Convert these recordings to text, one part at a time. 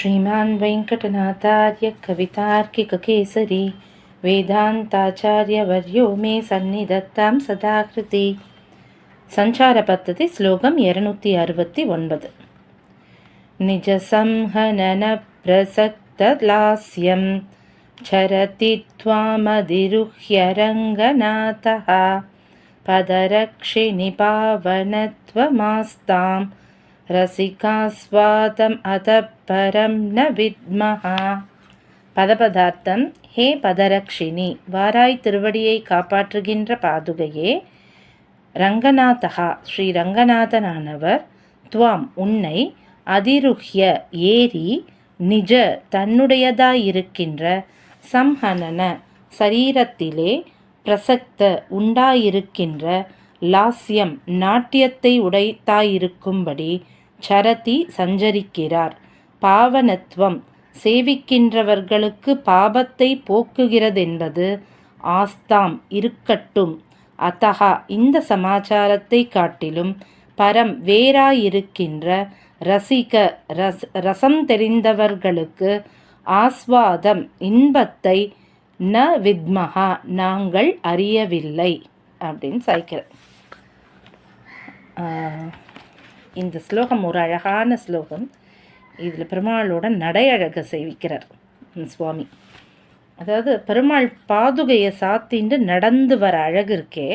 श्रीमान् वेङ्कटनाथार्य कवितार्किककेसरी वेदान्ताचार्यवर्यो मे सन्निधत्तां सदाकृति सञ्चारपद्धति श्लोकम् இரநூத்தி அறுபத்தி ஒன்பது निजसंहननप्रसक्तलास्यं चरति त्वामधिरुह्यरङ्गनाथः पदरक्षिणि पावनत्वमास्तां ரசிகாஸ்வாதம் அத பரம் ந வித்மஹா பதபதார்த்தம் ஹே பதரக்ஷினி வாராய் திருவடியை காப்பாற்றுகின்ற பாதுகையே ரங்கநாதகா ஸ்ரீ ரங்கநாதனானவர் துவாம் உன்னை அதிருஹ்ய ஏறி நிஜ தன்னுடையதாயிருக்கின்ற சம்ஹனன சரீரத்திலே பிரசக்த உண்டாயிருக்கின்ற லாஸ்யம் நாட்டியத்தை உடைத்தாயிருக்கும்படி சரதி சஞ்சரிக்கிறார். பாவனத்துவம். சேவிக்கின்றவர்களுக்கு பாபத்தை போக்குகிறதென்பது ஆஸ்தாம் இருக்கட்டும். அத்தகா இந்த சமாச்சாரத்தை காட்டிலும் பரம் வேறாயிருக்கின்ற ரசிக ரஸ் ரசம் தெரிந்தவர்களுக்கு ஆஸ்வாதம் இன்பத்தை ந வித்மகா நாங்கள் அறியவில்லை. அப்படின்னு சாய்க்கிறேன் இந்த ஸ்லோகம் ஒரு அழகான ஸ்லோகம். இதில் பெருமாளோட நடை அழகை சேவிக்கிறார் சுவாமி. அதாவது பெருமாள் பாதுகையை சாத்திண்டு நடந்து வர அழகு இருக்கே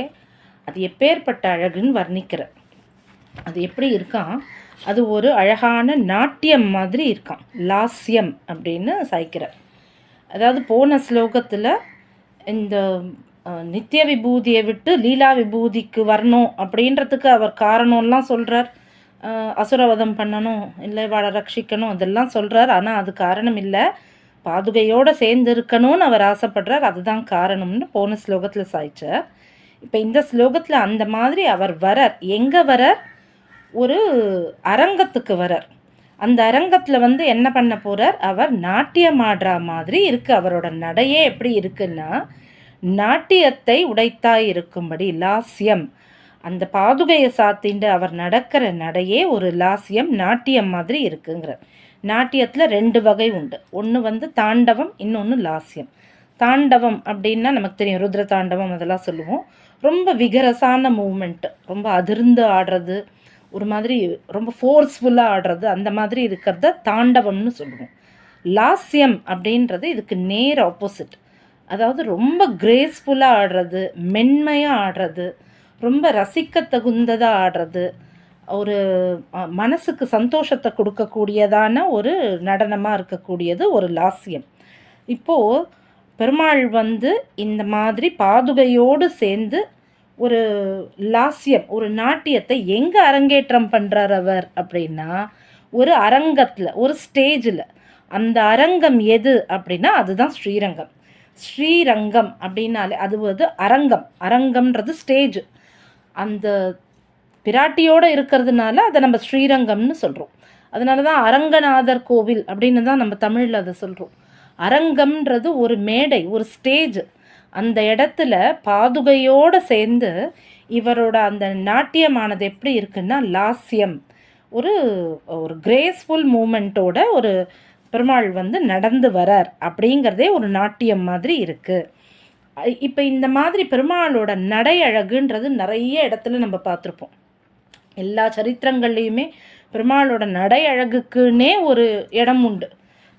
அது எப்பேற்பட்ட அழகுன்னு வர்ணிக்கிறார். அது எப்படி இருக்கான்? அது ஒரு அழகான நாட்டியம் மாதிரி இருக்கான். லாஸ்யம் அப்படின்னு சாய்க்கிறார். அதாவது போன ஸ்லோகத்தில் இந்த நித்திய விபூதியை விட்டு லீலா விபூதிக்கு வரணும் அப்படின்றதுக்கு அவர் காரணம்லாம் சொல்கிறார் அசுரவதம் பண்ணணும் இல்லை வாழ ரட்சிக்கணும் அதெல்லாம் சொல்கிறார் ஆனால் அது காரணம் இல்லை. பாதுகையோடு சேர்ந்து இருக்கணும்னு அவர் ஆசைப்படுறார். அதுதான் காரணம்னு போன ஸ்லோகத்தில் சாய்ச்சார். இப்போ இந்த ஸ்லோகத்தில் அந்த மாதிரி அவர் வரார். எங்கே வரார்? ஒரு அரங்கத்துக்கு வரார். அந்த அரங்கத்தில் வந்து என்ன பண்ண போகிறார் அவர் நாட்டியம் ஆடுற மாதிரி இருக்குது அவரோட நடையே எப்படி இருக்குன்னா நாட்டியத்தை உடைத்தாய் இருக்கும்படி லாஸ்யம். அந்த பாதுகையை சாத்திண்டு அவர் நடக்கிற நடையே ஒரு லாசியம் நாட்டியம் மாதிரி இருக்குங்கிற நாட்டியத்தில் ரெண்டு வகை உண்டு. ஒன்று வந்து தாண்டவம் இன்னொன்று லாசியம். தாண்டவம் அப்படின்னா நமக்கு தெரியும் ருத்ர தாண்டவம் அதெல்லாம் சொல்லுவோம். ரொம்ப விகரசான மூமெண்ட்டு ரொம்ப அதிர்ந்து ஆடுறது ஒரு மாதிரி ரொம்ப ஃபோர்ஸ்ஃபுல்லாக ஆடுறது அந்த மாதிரி இருக்கிறத தாண்டவம்னு சொல்லுவோம். லாஸ்யம் அப்படின்றது இதுக்கு நேர் ஆப்போசிட் அதாவது ரொம்ப கிரேஸ்ஃபுல்லாக ஆடுறது மென்மையாக ஆடுறது ரொம்ப ரசிக்க தகுந்ததாக ஆடுறது. ஒரு மனசுக்கு சந்தோஷத்தை கொடுக்கக்கூடியதான ஒரு நடனமாக இருக்கக்கூடியது ஒரு லாஸ்யம். இப்போது பெருமாள் வந்து இந்த மாதிரி பாதுகையோடு சேர்ந்து ஒரு லாஸ்யம் ஒரு நாட்டியத்தை எங்கே அரங்கேற்றம் பண்ணுறார் அவர் அப்படின்னா ஒரு அரங்கத்தில் ஒரு ஸ்டேஜில். அந்த அரங்கம் எது அப்படின்னா அதுதான் ஸ்ரீரங்கம். ஸ்ரீரங்கம் அப்படின்னாலே அது வந்து அரங்கம். அரங்கம்ன்றது ஸ்டேஜ். அந்த பிராட்டியோடு இருக்கிறதுனால அதை நம்ம ஸ்ரீரங்கம்னு சொல்கிறோம் அதனால தான் அரங்கநாதர் கோவில் அப்படின்னு தான் நம்ம தமிழில் அதை சொல்கிறோம் அரங்கம்ன்றது ஒரு மேடை ஒரு ஸ்டேஜ். அந்த இடத்துல பாதுகையோடு சேர்ந்து இவரோட அந்த நாட்டியமானது எப்படி இருக்குன்னா லாஸ்யம். ஒரு ஒரு கிரேஸ்ஃபுல் மூமெண்ட்டோட ஒரு பெருமாள் வந்து நடந்து வரார் அப்படிங்கிறதே ஒரு நாட்டியம் மாதிரி இருக்குது இப்போ இந்த மாதிரி பெருமாளோட நடை அழகுன்றது நிறைய இடத்துல நம்ம பார்த்துருப்போம். எல்லா சரித்திரங்கள்லேயுமே பெருமாளோட நடை அழகுக்குன்னே ஒரு இடம் உண்டு.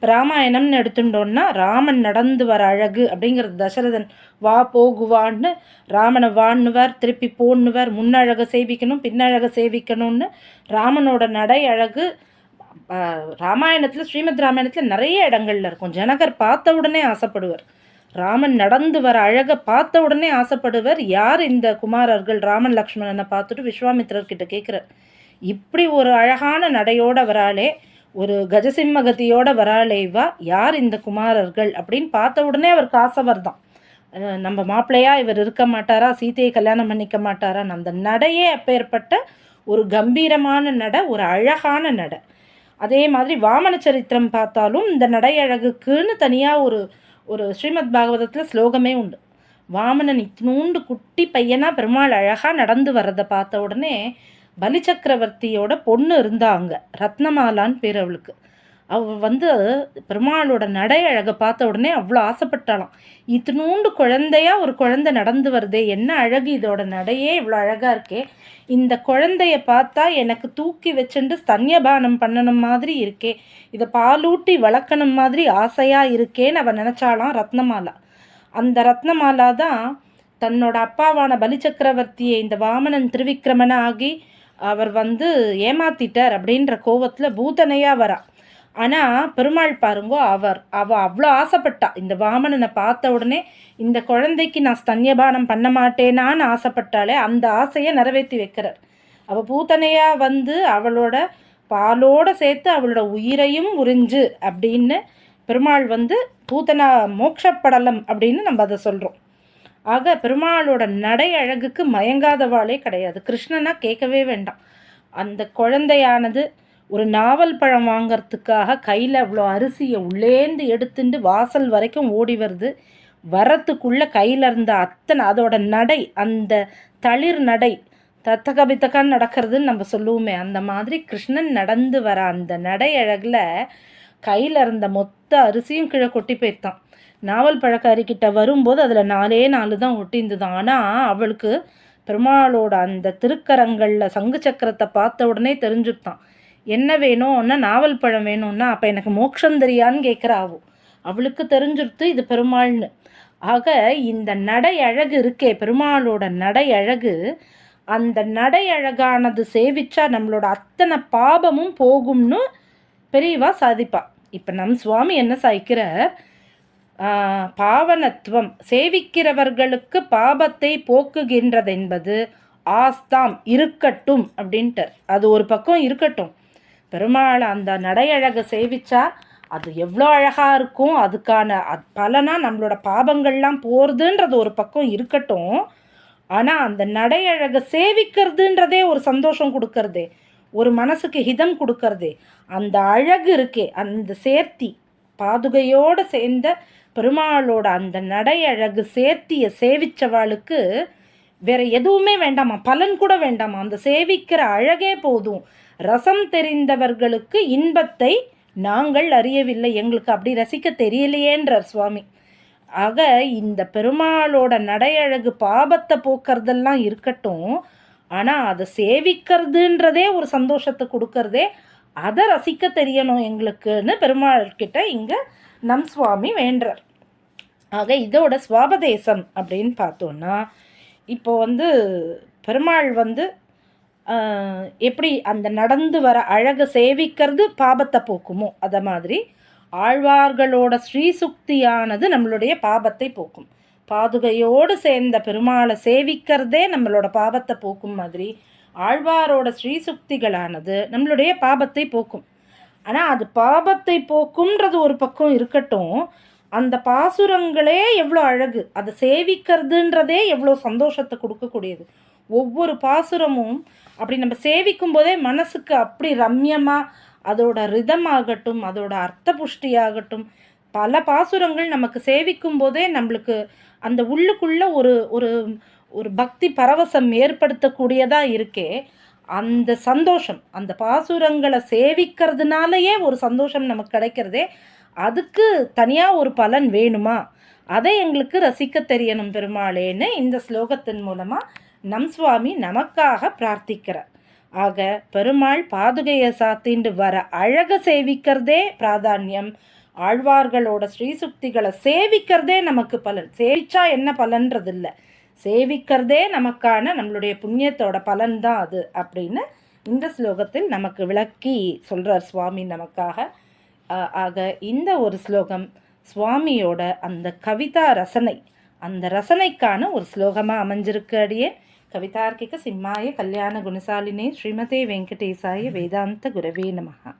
ராமாயணம்னு எடுத்துட்டோம்னா ராமன் நடந்து வர அழகு அப்படிங்கிறது தசரதன் வா போகுவான்னு ராமனை வாண்ணுவார் திருப்பி போண்ணுவார் முன்னழகை சேவிக்கணும் பின்னழக சேவிக்கணும்னு ராமனோட நடை அழகு ராமாயணத்தில் ஸ்ரீமத் ராமாயணத்தில் நிறைய இடங்கள்ல இருக்கும். ஜனகர் பார்த்த உடனே ஆசைப்படுவார். ராமன் நடந்து வர அழகை பார்த்த உடனே ஆசைப்படுவர். யார் இந்த குமாரர்கள்? ராமன் லக்ஷ்மணனை பார்த்துட்டு விஸ்வாமித்திரர்கிட்ட கேட்குறார். இப்படி ஒரு அழகான நடையோட வராளே ஒரு கஜசிம்மகதியோட வராளேவா யார் இந்த குமாரர்கள்? அப்படின்னு பார்த்த உடனே அவருக்கு ஆசைவர் தான் நம்ம மாப்பிள்ளையா? இவர் இருக்க மாட்டாரா? சீதையை கல்யாணம் பண்ணிக்க மாட்டாரான்னு அந்த நடையே அப்பேற்பட்ட ஒரு கம்பீரமான நடை ஒரு அழகான நடை. அதே மாதிரி வாமன சரித்திரம் பார்த்தாலும் இந்த நடை அழகுக்குன்னு தனியாக ஒரு ஒரு ஸ்ரீமத் பாகவதத்தில் ஸ்லோகமே உண்டு. வாமனன் இத்தினூண்டு குட்டி பையனாக பெருமாள் அழகாக நடந்து வர்றதை பார்த்த உடனே பலிச்சக்கரவர்த்தியோட பொண்ணு இருந்தாங்க ரத்னமாலான்னு பேர் அவளுக்கு. அவ வந்து பெருமாளோட நடை அழகை பார்த்த உடனே அவ்வளோ ஆசைப்பட்டாலாம் இத்தினூண்டு குழந்தையா ஒரு குழந்தை நடந்து வருதே என்ன அழகு இதோட நடையே இவ்வளோ அழகாக இருக்கே. இந்த குழந்தைய பார்த்தா எனக்கு தூக்கி வச்சுட்டு ஸ்தன்யபானம் பண்ணணும் மாதிரி இருக்கே. இதை பாலூட்டி வளர்க்கணும் மாதிரி ஆசையாக இருக்கேன்னு அவள் நினச்சாலாம் ரத்னமாலா. அந்த ரத்னமாலா தான் தன்னோட அப்பாவான பலிச்சக்கரவர்த்தியை இந்த வாமனன் திருவிக்கிரமனாகி அவர் வந்து ஏமாத்திட்டார் அப்படின்ற கோவத்தில் பூதனையாக வரா. ஆனால் பெருமாள் பாருங்கோ அவர் அவள் அவ்வளோ ஆசைப்பட்டா. இந்த வாமனனை பார்த்த உடனே இந்த குழந்தைக்கு நான் ஸ்தன்யபானம் பண்ண மாட்டேனான்னு ஆசைப்பட்டாலே அந்த ஆசையை நிறைவேற்றி வைக்கிறார். அவள் பூத்தனையாக வந்து அவளோட பாலோடு சேர்த்து அவளோட உயிரையும் உறிஞ்சு அப்படின்னு பெருமாள் வந்து பூத்தனா மோட்சப்படலம் அப்படின்னு நம்ம அதை சொல்கிறோம் ஆக பெருமாளோட நடை அழகுக்கு மயங்காதவாளே கிடையாது. கிருஷ்ணனா கேட்கவே வேண்டாம். அந்த குழந்தையானது ஒரு நாவல் பழம் வாங்கிறதுக்காக கையில் அவ்வளோ அரிசியை உள்ளேந்து எடுத்துட்டு வாசல் வரைக்கும் ஓடி வருது. வரத்துக்குள்ளே கையில் இருந்த அத்தனை அதோட நடை அந்த தளிர் நடை தத்த கபித்தக்கான்னு நடக்கிறதுன்னு நம்ம சொல்லுவோமே அந்த மாதிரி கிருஷ்ணன் நடந்து வர அந்த நடை அழகில் கையில் இருந்த மொத்த அரிசியும் கீழே கொட்டி போயிருத்தான் நாவல் பழக்காரிக்கிட்ட வரும்போது அதில் நாலே நாலு தான் ஒட்டியிருந்தது ஆனால் அவளுக்கு பெருமாளோட அந்த திருக்கரங்களில் சங்கு சக்கரத்தை பார்த்த உடனே தெரிஞ்சுட்டான். என்ன வேணும்னா நாவல் பழம் வேணும்னா அப்போ எனக்கு மோட்சம் தெரியான்னு கேட்குற ஆகும் அவளுக்கு தெரிஞ்சிருத்து இது பெருமாள்னு. ஆக இந்த நடை அழகு இருக்கே பெருமாளோட நடை அழகு அந்த நடை அழகானது சேவிச்சா நம்மளோட அத்தனை பாபமும் போகும்னு பெரியவா சாதிப்பா. இப்போ நம் சுவாமி என்ன சாய்க்கிறார்? பாவனத்துவம். சேவிக்கிறவர்களுக்கு பாபத்தை போக்குகின்றதென்பது ஆஸ்தாம் இருக்கட்டும் அப்படின்ட்டு அது ஒரு பக்கம் இருக்கட்டும். பெருமாள் அந்த நடையழகை சேவிச்சா அது எவ்வளோ அழகாக இருக்கும் அதுக்கான பலனாக நம்மளோட பாபங்கள்லாம் போகிறதுன்றது ஒரு பக்கம் இருக்கட்டும். ஆனால் அந்த நடையழகை சேவிக்கிறதுன்றதே ஒரு சந்தோஷம் கொடுக்கறதே ஒரு மனசுக்கு ஹிதம் கொடுக்கறதே அந்த அழகு இருக்கே அந்த சேர்த்தி பாதுகையோடு சேர்ந்த பெருமாளோட அந்த நடையழகு சேர்த்தியை சேவித்தவாளுக்கு வேற எதுவுமே வேண்டாமா? பலன் கூட வேண்டாமா? அந்த சேவிக்கிற அழகே போதும். ரசம் தெரிந்தவர்களுக்கு இன்பத்தை நாங்கள் அறியவில்லை. எங்களுக்கு அப்படி ரசிக்க தெரியலையேன்றார் சுவாமி. ஆக இந்த பெருமாளோட நடையழகு பாபத்தை போக்குறதெல்லாம் இருக்கட்டும் ஆனால் அதை சேவிக்கிறதுன்றதே ஒரு சந்தோஷத்தை கொடுக்கறதே அதை ரசிக்க தெரியணும் எங்களுக்குன்னு பெருமாள் கிட்ட இங்கே நம் சுவாமி வேண்டுறார். ஆக இதோட சுவாபதேசம் அப்படின்னு பார்த்தோன்னா இப்போ வந்து பெருமாள் வந்து எப்படி அந்த நடந்து வர அழகை சேவிக்கிறது பாபத்தை போக்குமோ அதை மாதிரி ஆழ்வார்களோட ஸ்ரீசுக்தியானது நம்மளுடைய பாபத்தை போக்கும். பாதுகையோடு சேர்ந்த பெருமாளை சேவிக்கிறதே நம்மளோட பாபத்தை போக்கும் மாதிரி ஆழ்வாரோட ஸ்ரீசுக்திகளானது நம்மளுடைய பாபத்தை போக்கும். ஆனால் அது பாபத்தை போக்கும்ன்றது ஒரு பக்கம் இருக்கட்டும் அந்த பாசுரங்களே எவ்வளோ அழகு. அதை சேவிக்கிறதுன்றதே எவ்வளோ சந்தோஷத்தை கொடுக்கக்கூடியது. ஒவ்வொரு பாசுரமும் அப்படி நம்ம சேவிக்கும் போதே மனசுக்கு அப்படி ரம்யமாக அதோட ரிதமாகட்டும் அதோட அர்த்த புஷ்டியாகட்டும் பல பாசுரங்கள் நமக்கு சேவிக்கும் போதே நம்மளுக்கு அந்த உள்ளுக்குள்ளே ஒரு ஒரு ஒரு பக்தி பரவசம் ஏற்படுத்தக்கூடியதாக இருக்கே அந்த சந்தோஷம். அந்த பாசுரங்களை சேவிக்கிறதுனாலயே ஒரு சந்தோஷம் நமக்கு கிடைக்கிறதே அதுக்கு தனியாக ஒரு பலன் வேணுமா? அதை எங்களுக்கு ரசிக்க தெரியணும் பெருமாளேன்னு இந்த ஸ்லோகத்தின் மூலமாக நம் சுவாமி நமக்காக பிரார்த்திக்கிறார். ஆக பெருமாள் பாதுகையை சாத்திண்டு வர அழக சேவிக்கிறதே பிராதானியம். ஆழ்வார்களோட ஸ்ரீசுக்திகளை சேவிக்கிறதே நமக்கு பலன். சேவிச்சா என்ன பலன்றது இல்லை சேவிக்கிறதே நமக்கான நம்மளுடைய புண்ணியத்தோட பலன் தான் அது அப்படின்னு இந்த ஸ்லோகத்தில் நமக்கு விளக்கி சொல்கிறார் சுவாமி நமக்காக. ஆக இந்த ஒரு ஸ்லோகம் சுவாமியோட அந்த கவிதா ரசனை அந்த ரசனைக்கான ஒரு ஸ்லோகமாக அமைஞ்சிருக்கு அடியே. கவிதார்க்கிக சிம்மாய கல்யாண குணசாலினே ஸ்ரீமதே வெங்கடேசாய வேதாந்த குரவே நமகா